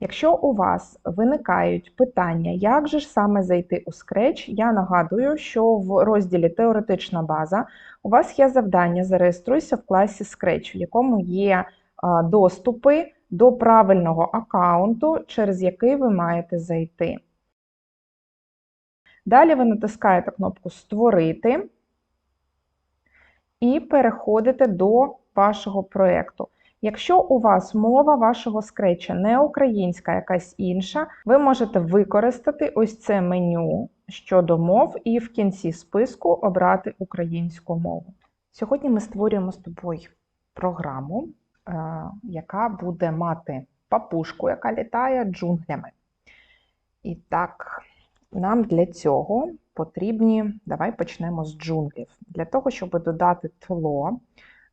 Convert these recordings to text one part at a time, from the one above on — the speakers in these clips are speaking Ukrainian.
Якщо у вас виникають питання, як же ж саме зайти у Scratch, я нагадую, що в розділі Теоретична база у вас є завдання Зареєструйся в класі Scratch, в якому є доступи до правильного аккаунту, через який ви маєте зайти. Далі ви натискаєте кнопку Створити і переходите до вашого проєкту. Якщо у вас мова вашого скретча не українська, якась інша, ви можете використати ось це меню щодо мов і в кінці списку обрати українську мову. Сьогодні ми створюємо з тобою програму, е, яка буде мати папушку, яка літає джунглями. І так, нам для цього потрібні, давай почнемо з джунглів. Для того, щоб додати тло,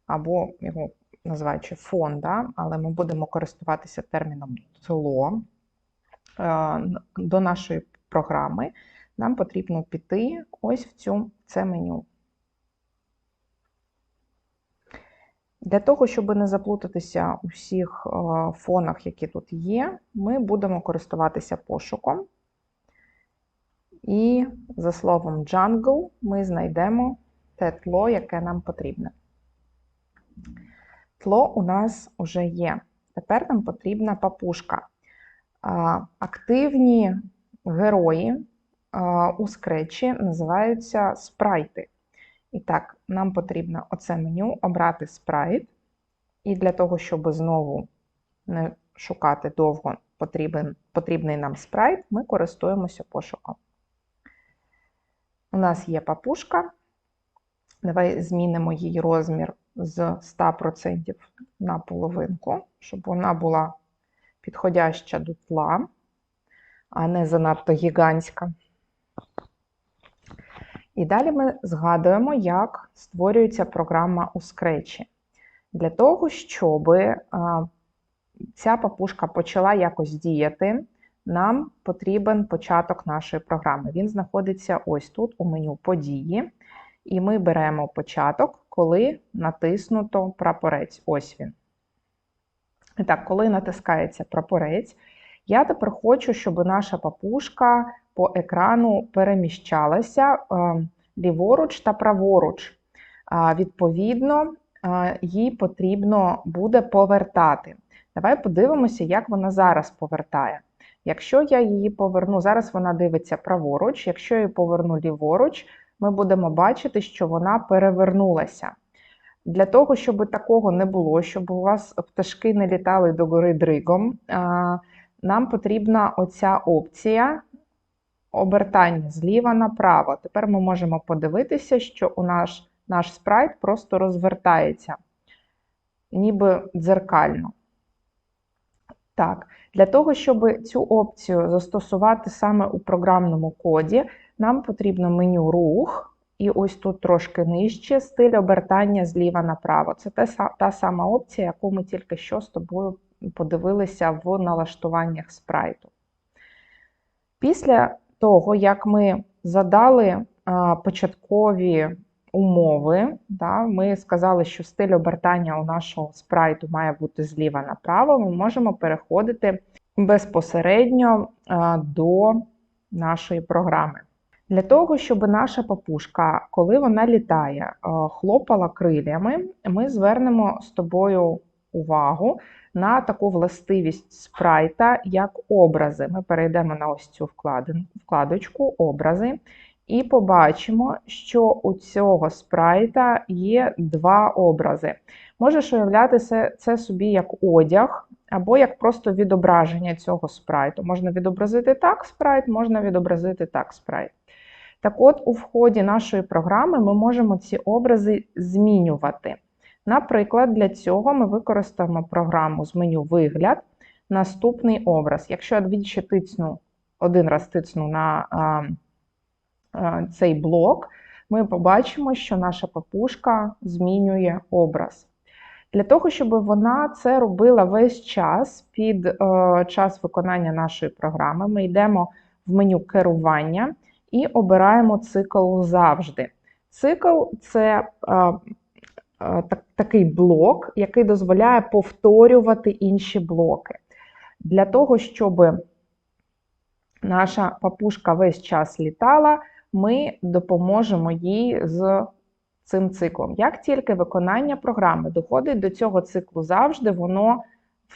або його називаючи фонда, але ми будемо користуватися терміном тло е, до нашої програми, нам потрібно піти ось в цю це меню. Для того, щоб не заплутатися у всіх е, фонах, які тут є, ми будемо користуватися пошуком. І за словом jungle ми знайдемо те тло, яке нам потрібне. Тло у нас вже є. Тепер нам потрібна папушка. Активні герої у скретчі називаються спрайти. І так, нам потрібно оце меню обрати спрайт. І для того, щоб знову не шукати довго потрібен, потрібний нам спрайт, ми користуємося пошуком. У нас є папушка. Давай змінимо її розмір з 100% на половинку, щоб вона була підходяща до тла, а не занадто гігантська. І далі ми згадуємо, як створюється програма у скретчі. Для того, щоб ця папушка почала якось діяти, нам потрібен початок нашої програми. Він знаходиться ось тут, у меню Події. І ми беремо початок, коли натиснуто прапорець. Ось він. І так, коли натискається прапорець, я тепер хочу, щоб наша папушка по екрану переміщалася е, ліворуч та праворуч. Відповідно, їй потрібно буде повертати. Давай подивимося, як вона зараз повертає. Якщо я її поверну, зараз вона дивиться праворуч, якщо я її поверну ліворуч, ми будемо бачити, що вона перевернулася. Для того, щоб такого не було, щоб у вас пташки не літали до гори дригом, нам потрібна оця опція обертання зліва направо. Тепер ми можемо подивитися, що у наш, наш спрайт просто розвертається, ніби дзеркально. Так, Для того, щоб цю опцію застосувати саме у програмному коді, нам потрібно меню рух, і ось тут трошки нижче стиль обертання зліва направо. Це та сама опція, яку ми тільки що з тобою подивилися в налаштуваннях спрайту. Після того, як ми задали початкові умови, да, ми сказали, що стиль обертання у нашого спрайту має бути зліва направо, ми можемо переходити безпосередньо до нашої програми. Для того, щоб наша папушка, коли вона літає, е, хлопала крилями, ми звернемо з тобою увагу на таку властивість спрайта, як образи. Ми перейдемо на ось цю вкладочку Образи, і побачимо, що у цього спрайта є два образи. Можеш уявляти це собі як одяг, або як просто відображення цього спрайту. Можна відобразити так спрайт, можна відобразити так спрайт. Так от, у вході нашої програми ми можемо ці образи змінювати. Наприклад, для цього ми використаємо програму з меню Вигляд, наступний образ. Якщо двічі тицну, один раз тицну на а, а, цей блок, ми побачимо, що наша папушка змінює образ. Для того, щоб вона це робила весь час під е, час виконання нашої програми, ми йдемо в меню керування і обираємо цикл завжди. Цикл це е, е, такий блок, який дозволяє повторювати інші блоки. Для того, щоб наша папушка весь час літала, ми допоможемо їй з цим циклом. Як тільки виконання програми доходить до цього циклу завжди, воно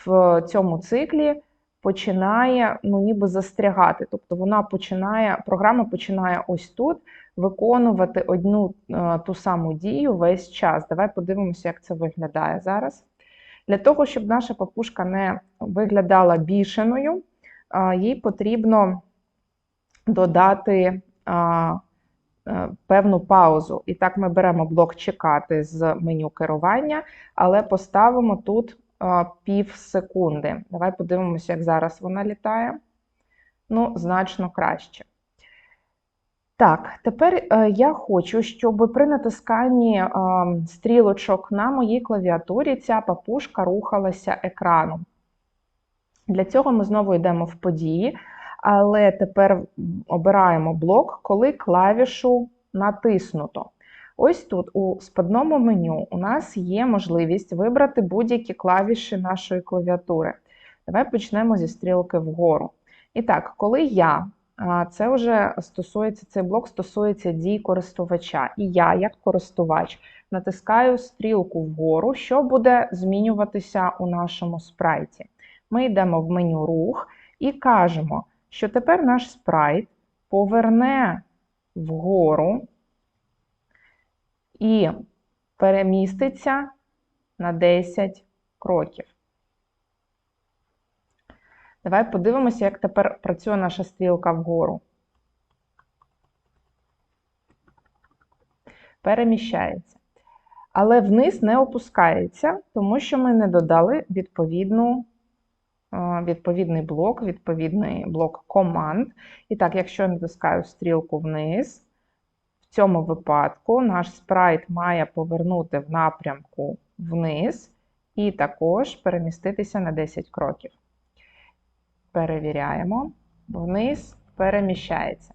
в цьому циклі починає ну, ніби застрягати. Тобто вона починає, програма починає ось тут виконувати одну е, ту саму дію весь час. Давай подивимося, як це виглядає зараз. Для того, щоб наша папушка не виглядала бішеною, е, їй потрібно додати е, певну паузу. І так ми беремо блок чекати з меню керування, але поставимо тут пів секунди. Давай подивимося, як зараз вона літає. Ну, значно краще. Так, тепер е, я хочу, щоб при натисканні е, стрілочок на моїй клавіатурі ця папушка рухалася екраном. Для цього ми знову йдемо в події, але тепер обираємо блок, коли клавішу натиснуто. Ось тут у спадному меню у нас є можливість вибрати будь-які клавіші нашої клавіатури. Давай почнемо зі стрілки вгору. І так, коли я, це вже стосується, цей блок стосується дій користувача. І я, як користувач, натискаю стрілку вгору, що буде змінюватися у нашому спрайті. Ми йдемо в меню рух і кажемо, що тепер наш спрайт поверне вгору і переміститься на 10 кроків. Давай подивимося, як тепер працює наша стрілка вгору. Переміщається. Але вниз не опускається, тому що ми не додали відповідну, відповідний блок, відповідний блок команд. І так, якщо я натискаю стрілку вниз, в цьому випадку наш спрайт має повернути в напрямку вниз і також переміститися на 10 кроків. Перевіряємо, вниз переміщається.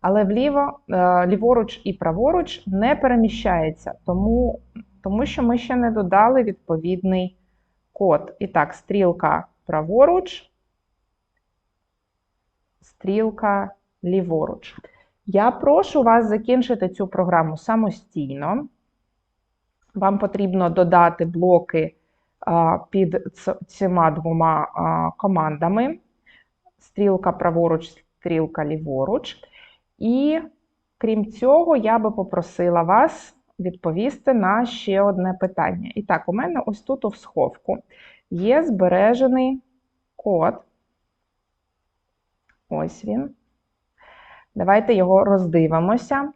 Але вліво, е, ліворуч і праворуч не переміщається, тому, тому що ми ще не додали відповідний код. І так, стрілка праворуч, стрілка ліворуч. Я прошу вас закінчити цю програму самостійно. Вам потрібно додати блоки під цими двома командами: стрілка праворуч, стрілка ліворуч. І крім цього, я би попросила вас відповісти на ще одне питання. І так, у мене ось тут у сховку є збережений код. Ось він. Давайте його роздивимося.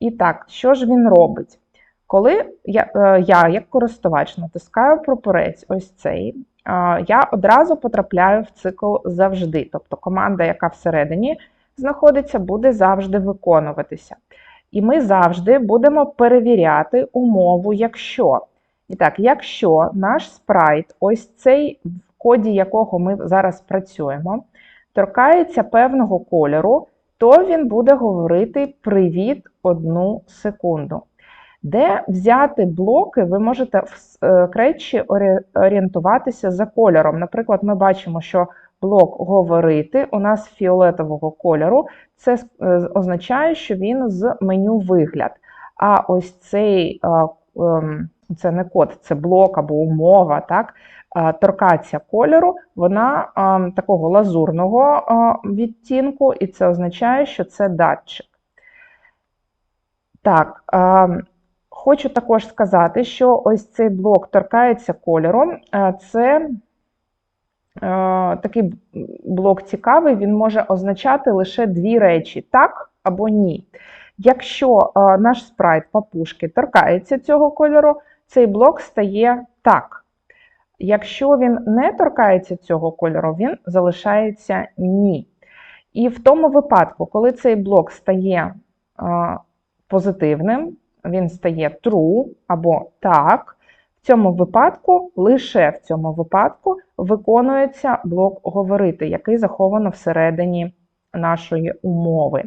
І так, що ж він робить? Коли я, е, я як користувач, натискаю прапорець, ось цей, е, я одразу потрапляю в цикл завжди. Тобто команда, яка всередині знаходиться, буде завжди виконуватися. І ми завжди будемо перевіряти умову, якщо. І так, якщо наш спрайт, ось цей, в коді якого ми зараз працюємо, торкається певного кольору, то він буде говорити привіт одну секунду. Де взяти блоки, ви можете в е, кречі орієнтуватися за кольором. Наприклад, ми бачимо, що блок говорити у нас фіолетового кольору, це е, означає, що він з меню вигляд. А ось цей ем, це не код, це блок або умова, так, торкація кольору, вона такого лазурного відтінку, і це означає, що це датчик. Так, хочу також сказати, що ось цей блок торкається кольором. Це такий блок цікавий, він може означати лише дві речі: так або ні. Якщо наш спрайт папушки торкається цього кольору, цей блок стає так. Якщо він не торкається цього кольору, він залишається ні. І в тому випадку, коли цей блок стає а, позитивним, він стає true або так, в цьому випадку, лише в цьому випадку, виконується блок говорити, який заховано всередині нашої умови.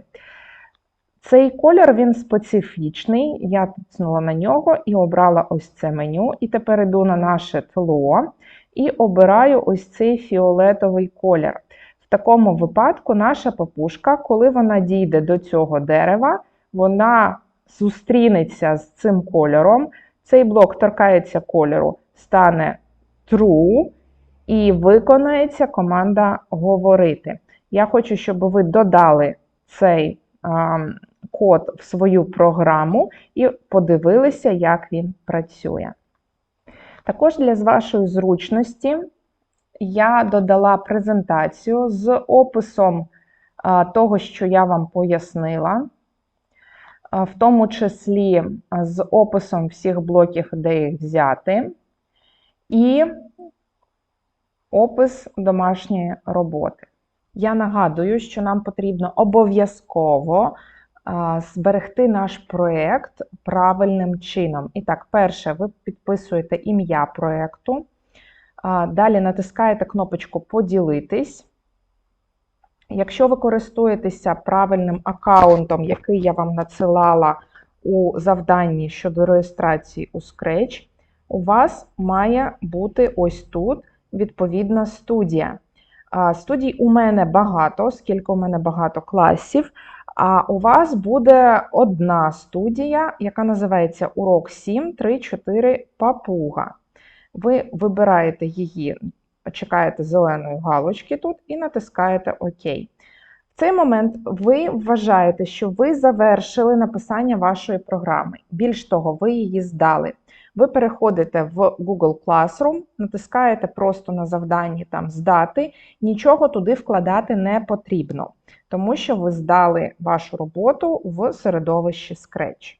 Цей колір він специфічний. Я тиснула на нього і обрала ось це меню. І тепер йду на наше тло. і обираю ось цей фіолетовий колір. В такому випадку наша папушка, коли вона дійде до цього дерева, вона зустрінеться з цим кольором. Цей блок торкається кольору, стане true, і виконається команда говорити. Я хочу, щоб ви додали цей а, код в свою програму і подивилися, як він працює. Також для вашої зручності я додала презентацію з описом того, що я вам пояснила, в тому числі з описом всіх блоків, де їх взяти, і опис домашньої роботи. Я нагадую, що нам потрібно обов'язково зберегти наш проєкт правильним чином. І так, перше, ви підписуєте ім'я проєкту, далі натискаєте кнопочку Поділитись. Якщо ви користуєтеся правильним аккаунтом, який я вам надсилала у завданні щодо реєстрації у Scratch, у вас має бути ось тут відповідна студія. Студій у мене багато, оскільки у мене багато класів. А у вас буде одна студія, яка називається Урок 7, 3, 4 Папуга. Ви вибираєте її, чекаєте зеленої галочки тут і натискаєте ОК. В цей момент ви вважаєте, що ви завершили написання вашої програми. Більш того, ви її здали. Ви переходите в Google Classroom, натискаєте просто на завданні там здати, нічого туди вкладати не потрібно, тому що ви здали вашу роботу в середовищі Scratch.